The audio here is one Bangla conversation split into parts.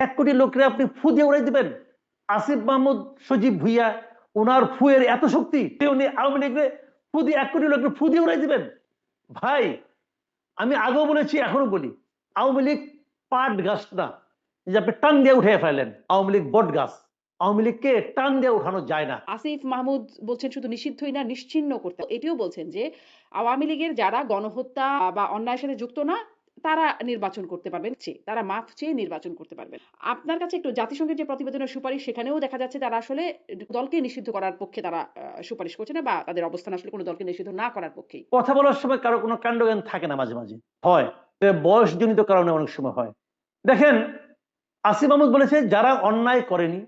এক কোটি লোকরে আপনি ফু দিয়ে উড়াই দিবেন। আসিফ মাহমুদ, সজীব ভুইয়া, ওনার ফুয়ের এত শক্তি উনি আওয়ামী লীগরে ফু দিয়ে, এক কোটি লোকরে ফু দিয়ে উড়াই দিবেন। ভাই, আমি আগেও বলেছি এখনও বলি, আওয়ামী লীগ পাট গাছ না। যে আপনি টান দিয়ে উঠে ফেলেন আওয়ামী লীগ বট গাছ। আওয়ামী লীগকে টান দিয়ে উঠানো যায় না। আসিফ মাহমুদ বলছেন, শুধু নিষিদ্ধই না নিশ্চিহ্ন করতে এটিও বলছেন যে, আওয়ামী লীগের যারা গণহত্যা বা অন্যায়ের সাথে যুক্ত না তারা নির্বাচন করতে পারবেন চেয়ে তারা মাফ চেয়ে নির্বাচন করতে পারবেন। আপনার কাছে একটু জাতিসংঘের যে প্রতিবেদনের সুপারিশ, সেখানেও দেখা যাচ্ছে তারা আসলে দলকে নিষিদ্ধ করার পক্ষে তারা সুপারিশ করছে না বা তাদের অবস্থান আসলে কোনো দলকে নিষিদ্ধ না করার পক্ষেই। কথা বলার সময় কারও কোনো কাণ্ডজ্ঞান থাকে না মাঝে মাঝে। হয়। বয়সজনিত কারণে অনেক সময় হয়। দেখেন, আসিফ মাহমুদ বলেছে, যারা অন্যায় করেনি,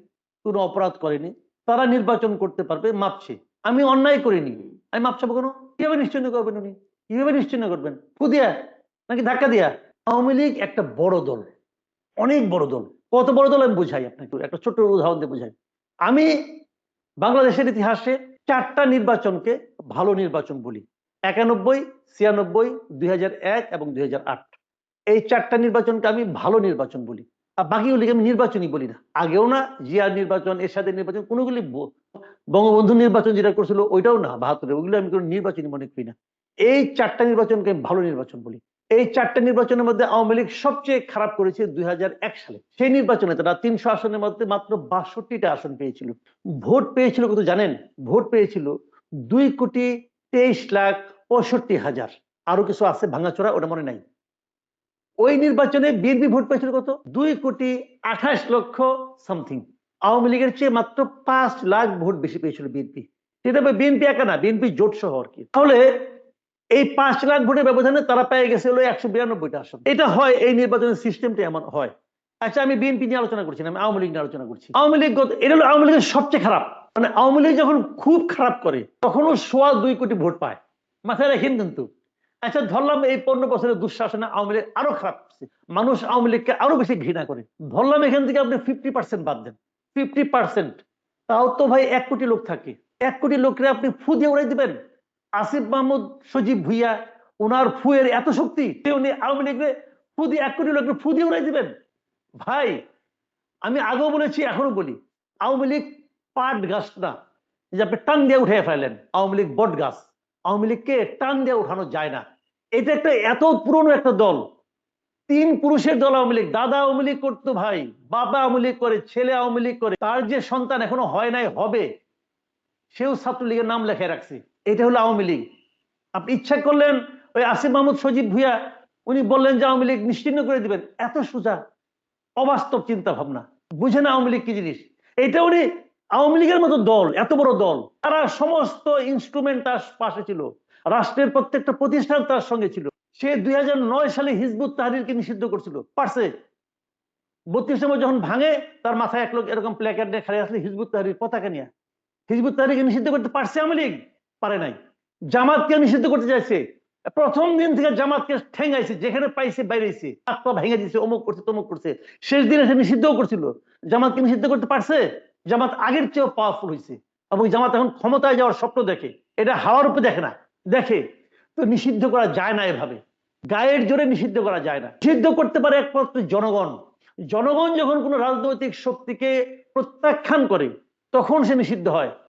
কোনো অপরাধ করেনি, তারা নির্বাচন করতে পারবে মাপছে আমি অন্যায় করিনি। আমি মাপ চাবো কেন? কীভাবে নিশ্চিন্ন করবেন উনি? কীভাবে নিশ্চিন্ন করবেন? ফু দিয়া নাকি ধাক্কা দিয়া? আওয়ামী লীগ একটা বড় দল। অনেক বড় দল। কত বড় দল আমি বুঝাই আপনাকে, একটা ছোট্ট উদাহরণ দিয়ে বুঝাই। আমি বাংলাদেশের ইতিহাসে চারটা নির্বাচনকে ভালো নির্বাচন বলি। একানব্বই, ছিয়ানব্বই, দুই এবং দুই হাজার আট। এই চারটা নির্বাচনকে আমি ভালো নির্বাচন বলি। আর বাকিগুলিকে আমি নির্বাচনই বলি না। আগেও না জিয়ার নির্বাচন, এরশাদের নির্বাচন, কোনোগুলি বঙ্গবন্ধু নির্বাচন যেটা করছিল, ওইটাও না বাহাত্তরে ওগুলো আমি কোনো নির্বাচনই মনে করি না। এই চারটা নির্বাচনকে আমি ভালো নির্বাচন বলি। এই চারটা নির্বাচনের মধ্যে আওয়ামী লীগ সবচেয়ে খারাপ করেছে দুই হাজার এক সালে। সেই নির্বাচনে তারা তিনশো আসনের মধ্যে মাত্র বাষট্টিটা আসন পেয়েছিল। ভোট পেয়েছিল কত জানেন, ভোট পেয়েছিল দুই কোটি তেইশ লাখ পঁয়ষট্টি হাজার। আরও কিছু আছে ভাঙাচোরা, ওটা মনে নাই। ওই নির্বাচনে বিএনপি ভোট পেয়েছিল কত? দুই কোটি আঠাশ লক্ষ সামথিং। আওয়ামী লীগের চেয়ে মাত্র পাঁচ লাখ ভোট বেশি পেয়েছিল বিএনপি। সেটা বিএনপি একা না, বিএনপি জোট সহ আর কি। তাহলে এই পাঁচ লাখ ভোটের ব্যবধানে তারা পেয়ে গেছে হলো একশো বিরানব্বইটা আসন। এটা হয়, এই নির্বাচনের সিস্টেমটা এমন হয়। আচ্ছা আমি বিএনপি নিয়ে আলোচনা করছি না, আমি আওয়ামী লীগ নিয়ে আলোচনা করছি। আওয়ামী লীগ এটা হলো আওয়ামী লীগের সবচেয়ে খারাপ। মানে আওয়ামী লীগ যখন খুব খারাপ করে, তখনও সোয়া দুই কোটি ভোট পায়। মাথায় রাখেন কিন্তু। আচ্ছা ধরলাম এই পনেরো বছরের দুঃশাসনে আওয়ামী লীগ আরও খারাপ মানুষ আওয়ামী লীগকে আরও বেশি ঘৃণা করে। ধরলাম এখান থেকে আপনি ফিফটি পার্সেন্ট বাদ দেন। ফিফটি পার্সেন্ট তাও তো ভাই এক কোটি লোক থাকে। এক কোটি লোকরে আপনি ফু দিয়ে উড়াই দিবেন। আসিফ মাহমুদ সজীব ভুইয়া ওনার ফুয়ের এত শক্তি উনি আওয়ামী লীগরে ফু দিয়ে এক কোটি লোককে ফু দিয়ে উড়াই দিবেন। ভাই, আমি আগেও বলেছি এখনও বলি, আওয়ামী লীগ পাট গাছ না যে আপনি টান দিয়ে উঠে ফেলেন আওয়ামী লীগ বট গাছ, আওয়ামী লীগকে টান দিয়ে উঠানো যায় না। এটা একটা এত পুরনো একটা দল, তিন পুরুষের দল আওয়ামী লীগ, দাদা আওয়ামী লীগ করতো ভাই, বাবা আওয়ামী লীগ করে, ছেলে আওয়ামী লীগ করে, তার যে সন্তান এখনও হয় নাই, হবে, সেও ছাত্রলীগের নাম লেখে রাখছে। এটা হলো আওয়ামী লীগ। আপনি ইচ্ছা করলেন ওই আসিফ মাহমুদ সজীব ভুইয়া, উনি বললেন যে আওয়ামী লীগ নিশ্চিন্ন করে দিবেন। এত সোজা, অবাস্তব চিন্তা ভাবনা বুঝে না আওয়ামী লীগ কি জিনিস? এটা উনি আওয়ামী লীগের মতো দল, এত বড় দল। তারা সমস্ত ইনস্ট্রুমেন্ট তার পাশে ছিল। রাষ্ট্রের প্রত্যেকটা প্রতিষ্ঠান তার সঙ্গে ছিল। সে দুই নয় সালে হিজবুত তাহরিরকে নিষিদ্ধ করছিল। পারছে? বত্রিশ নম্বর যখন ভাঙে, তার মাথায় এক লোক এরকম প্ল্যাকার্ড নিয়ে খাড়ি আসলে হিজবুত তাহরির পতাকা নিয়ে। হিজবুত তাহরিরকে নিষিদ্ধ করতে পারছে আওয়ামী লীগ? পারে নাই। জামাতকে নিষিদ্ধ করতে চাইছে। প্রথম দিন থেকে জামাতকে ঠেঙ্গাইছে, যেখানে পাইছে বাইরেছে। পা ভেঙে দিছে অমুক করছে, তমুক করছে। শেষ দিনে সে নিষিদ্ধও করছিল। জামাতকে নিষিদ্ধ করতে পারছে? জামাত আগের চেয়েও পাওয়ারফুল হয়েছে এবং জামাত এখন ক্ষমতায় যাওয়ার স্বপ্ন দেখে। এটা হাওয়ার উপরে দেখে না, দেখে। তো নিষিদ্ধ করা যায় না এভাবে। গায়ের জোরে নিষিদ্ধ করা যায় না। নিষিদ্ধ করতে পারে একমাত্র জনগণ। জনগণ যখন কোনো রাজনৈতিক শক্তিকে প্রত্যাখ্যান করে, তখন সে নিষিদ্ধ হয়।